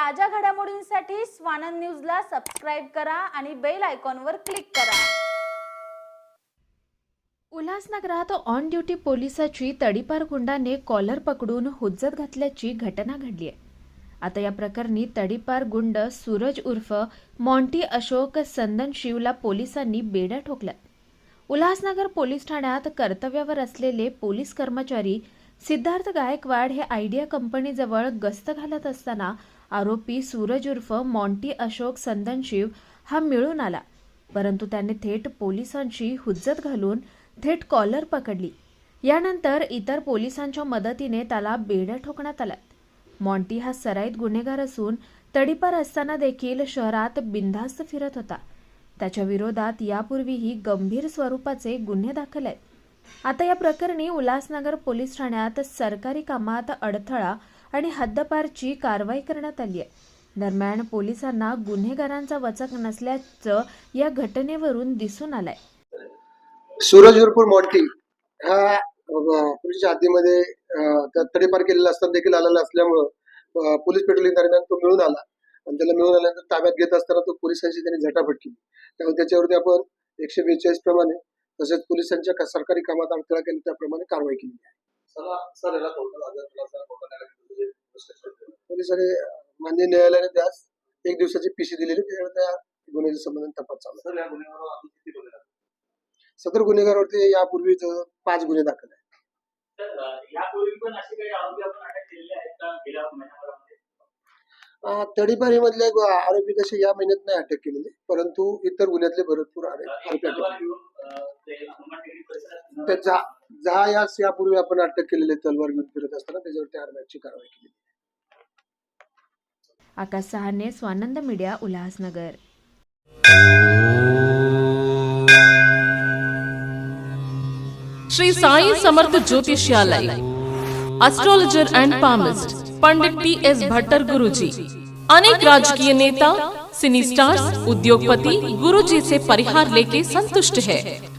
ताज्या घडामोडींसाठी स्वानंद न्यूजला सबस्क्राईब करा आणि बेल आयकॉनवर क्लिक करा. उल्हासनगरात ऑन ड्युटी पोलिसाची तडीपार गुंडाने कॉलर पकडून हुज्जत घातल्याची घटना घडली आहे. आता या प्रकरणी तडीपार गुंड सूरज उर्फ मॉन्टी अशोक संदन शिवला पोलिसांनी बेड्या ठोकल्यात उल्हासनगर पोलीस ठाण्यात कर्तव्यावर असलेले पोलीस कर्मचारी सिद्धार्थ गायकवाड हे आयडिया कंपनीजवळ गस्त घालत असताना आरोपी सूरज उर्फ मॉन्टी अशोक संदनशिव हा मिळून आला. परंतु त्याने थेट पोलिसांची हुज्जत घालून थेट कॉलर पकडली. यानंतर इतर पोलिसांच्या मदतीने त्याला बेड्या ठोकण्यात आल्या. मॉन्टी हा सराईत गुन्हेगार असून तडीपार असताना देखील शहरात बिनधास्त फिरत होता. त्याच्या विरोधात यापूर्वीही गंभीर स्वरूपाचे गुन्हे दाखल आहेत. आता या प्रकरणी उल्हासनगर पोलीस ठाण्यात सरकारी कामात अडथळा आणि हद्दपारची कारवाई करण्यात आली आहे. दरम्यान पोलिसांना गुन्हेगारांचा वचक नसल्याचं या घटनेवरून दिसून आलंय. सूरज उर्फूर मॉन्टी हा पोलिसच्या हद्दीमध्ये तडीपार केलेला असताना देखील आलेला असल्यामुळं पोलीस पेट्रोलिंग दरम्यान तो मिळून आला. आणि त्याला मिळून आल्यानंतर ताब्यात घेत असताना तो पोलिसांशी त्यांनी झटापट केली. त्यामुळे त्याच्यावरती आपण एकशे बेचाळीस प्रमाणे तसेच पोलिसांच्या सरकारी कामात अडथळा केला त्याप्रमाणे कारवाई केली आहे. केले. पोलिसांनी मान्य न्यायालयाने त्यास एक दिवसाची पीसी दिलेली त्याच्यावर त्या गुन्ह्याच्या संबंधाने तपास चालू आहे. सदर गुन्हेगारावरती यापूर्वीच अं, पाच गुन्हे दाखल आहेत यापूर्वी पण असे काही आरोपी आपण अटक केलेले आहेत का गेल्या महिन्याभरामध्ये अं, तडीपारीमधले ग- आरोपी कसे या महिन्यात नाही अटक केलेले परंतु इतर गुन्ह्यातले भरपूर आरोपी अटक केले. त्या जहा यास यापूर्वी आपण अटक केलेले तलवार घेऊन फिरत असताना त्याच्यावरती आरबॅगची कारवाई केली Akash Sahane Swanand media Ulhasnagar. Shri Sai Samarth Jyotishyalay astrologer and palmist Pandit T S Bhattar Guruji अनेक राजकीय नेता सिनी स्टार्स उद्योगपति गुरुजी से परिहार लेके संतुष्ट है।